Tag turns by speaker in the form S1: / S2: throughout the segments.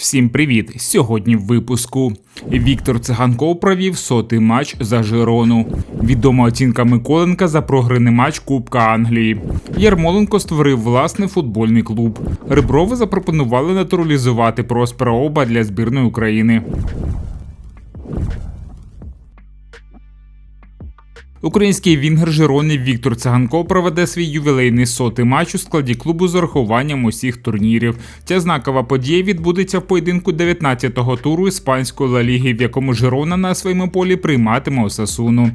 S1: Всім привіт! Сьогодні в випуску Віктор Циганков провів сотий матч за Жирону. Відома оцінка Миколенка за програний матч Кубка Англії. Ярмоленко створив власний футбольний клуб. Реброви запропонували натуралізувати Проспера Оба для збірної України. Український вінгер Жирони Віктор Циганков проведе свій ювілейний сотий матч у складі клубу з урахуванням усіх турнірів. Ця знакова подія відбудеться в поєдинку 19-го туру іспанської Ла Ліги, в якому Жирона на своєму полі прийматиме Осасуну.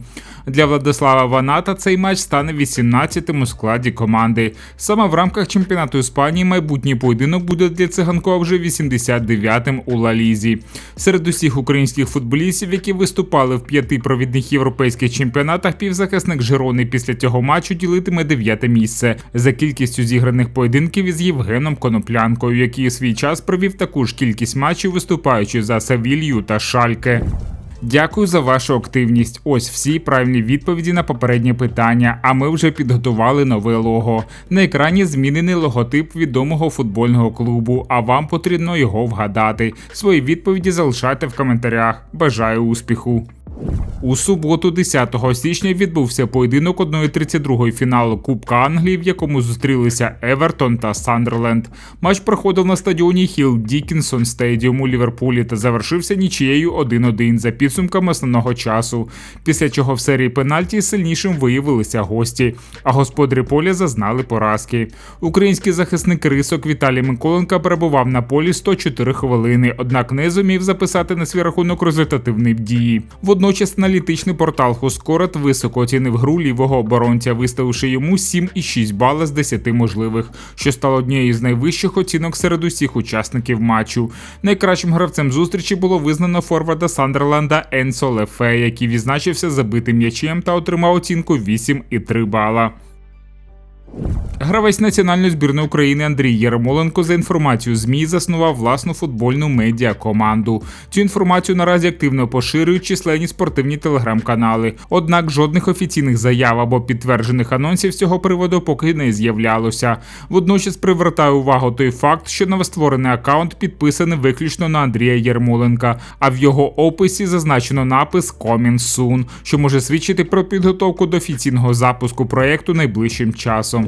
S1: Для Владислава Ваната цей матч стане 18-тим у складі команди. Саме в рамках чемпіонату Іспанії майбутній поєдинок буде для циганкова вже 89-тим у Ла Лізі. Серед усіх українських футболістів, які виступали в п'яти провідних європейських чемпіонатах, півзахисник Жирони після цього матчу ділитиме дев'яте місце за кількістю зіграних поєдинків із Євгеном Коноплянкою, який у свій час провів таку ж кількість матчів, виступаючи за Савілью та Шальке. Дякую за вашу активність. Ось всі правильні відповіді на попереднє питання. А ми вже підготували нове лого. На екрані змінений логотип відомого футбольного клубу. А вам потрібно його вгадати. Свої відповіді залишайте в коментарях. Бажаю успіху! У суботу, 10 січня, відбувся поєдинок 1-32 фіналу Кубка Англії, в якому зустрілися Евертон та Сандерленд. Матч проходив на стадіоні Хіл Дікінсон Стедіум у Ліверпулі та завершився нічією 1-1 за підсумками основного часу. Після чого в серії пенальті сильнішим виявилися гості, а господарі поля зазнали поразки. Український захисник рисок Віталій Миколенка перебував на полі 104 хвилини, однак не зумів записати на свій рахунок результативний дії. Водночас аналітичний портал Хоскорет високо оцінив гру лівого оборонця, виставивши йому 7,6 бала з 10 можливих, що стало однією з найвищих оцінок серед усіх учасників матчу. Найкращим гравцем зустрічі було визнано форварда Сандерленда Енсо Лефе, який відзначився забитим м'ячем та отримав оцінку 8,3 бала. Гравець національної збірної України Андрій Єремоленко за інформацією ЗМІ заснував власну футбольну медіа команду. Цю інформацію наразі активно поширюють численні спортивні телеграм-канали. Однак жодних офіційних заяв або підтверджених анонсів з цього приводу поки не з'являлося. Водночас привертає увагу той факт, що новостворений аккаунт підписаний виключно на Андрія Єрмоленка, а в його описі зазначено напис «Coming soon», що може свідчити про підготовку до офіційного запуску проєкту найближчим часом.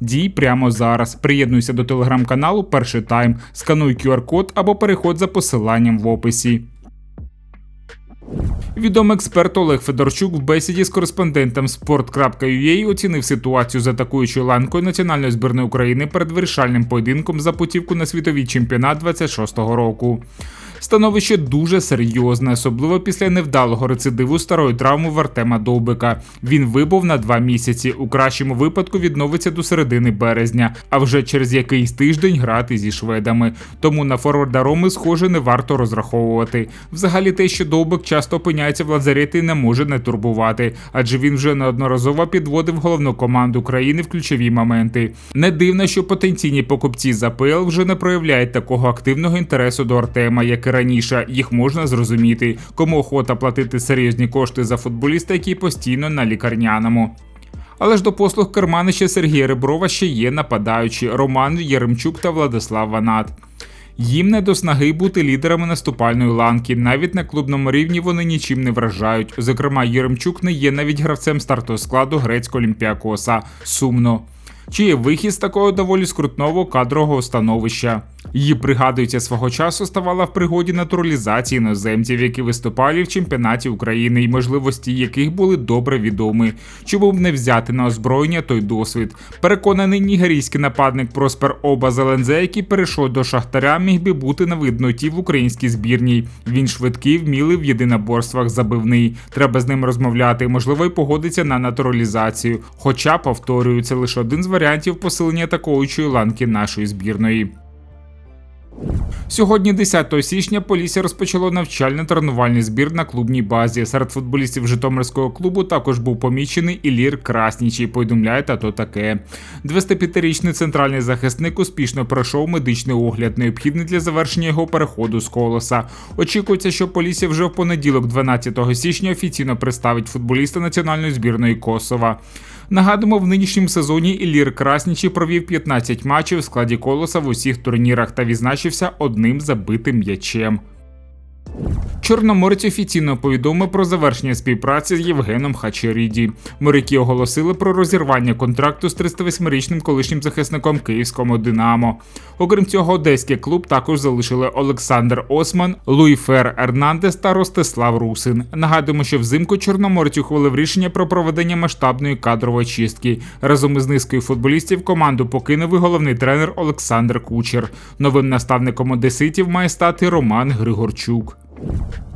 S1: Дій прямо зараз. Приєднуйся до телеграм-каналу Перший Тайм, скануй QR-код або переходь за посиланням в описі. Відомий експерт Олег Федорчук в бесіді з кореспондентом sport.ua оцінив ситуацію з атакуючою ланкою національної збірної України перед вирішальним поєдинком за путівку на світовий чемпіонат 26-го року. Становище дуже серйозне, особливо після невдалого рецидиву старої травми в Артема Довбика. Він вибув на два місяці. У кращому випадку відновиться до середини березня, а вже через якийсь тиждень грати зі шведами. Тому на форварда Роми, схоже, не варто розраховувати. Взагалі, те, що Довбик часто опиняється в лазареті, не може не турбувати, адже він вже неодноразово підводив головну команду країни в ключові моменти. Не дивно, що потенційні покупці з АПЛ вже не проявляють такого активного інтересу до Артема, як раніше. Їх можна зрозуміти, кому охота платити серйозні кошти за футболіста, який постійно на лікарняному. Але ж до послуг керманища Сергія Реброва ще є нападаючі Роман Єремчук та Владислав Ванат. Їм не до снаги бути лідерами наступальної ланки. Навіть на клубному рівні вони нічим не вражають. Зокрема, Єремчук не є навіть гравцем стартового складу грецького олімпіакоса. Сумно. Чи є вихід з такого доволі скрутного кадрового становища? Її пригадується свого часу ставала в пригоді натуралізації іноземців, які виступали в чемпіонаті України і можливості яких були добре відомі. Чому б не взяти на озброєння той досвід? Переконаний нігерійський нападник Проспер Оба Зелензе, який перейшов до шахтаря, міг би бути на видноті в українській збірній. Він швидкий, вмілий в єдиноборствах, забивний. Треба з ним розмовляти. Можливо, й погодиться на натуралізацію. Хоча, повторюю, це лише один з варіантів посилення атакуючої ланки нашої збірної. Сьогодні, 10 січня, Полісся розпочало навчально-тренувальний збір на клубній базі. Серед футболістів Житомирського клубу також був помічений Ілір Краснічий. Повідомляє тато таке. 25-річний центральний захисник успішно пройшов медичний огляд, необхідний для завершення його переходу з колоса. Очікується, що Полісся вже в понеділок, 12 січня, офіційно представить футболіста національної збірної Косова. Нагадуємо, в нинішньому сезоні Ілір Краснічі провів 15 матчів в складі колоса в усіх турнірах та відзначився одним забитим м'ячем. Чорноморець офіційно повідомив про завершення співпраці з Євгеном Хачеріді. Моряки оголосили про розірвання контракту з 38-річним колишнім захисником київського Динамо. Окрім цього, одеський клуб також залишили Олександр Осман, Луїфер Ернандес та Ростислав Русин. Нагадуємо, що взимку Чорноморець ухвалив рішення про проведення масштабної кадрової чистки. Разом із низкою футболістів команду покинув і головний тренер Олександр Кучер. Новим наставником одеситів має стати Роман Григорчук. you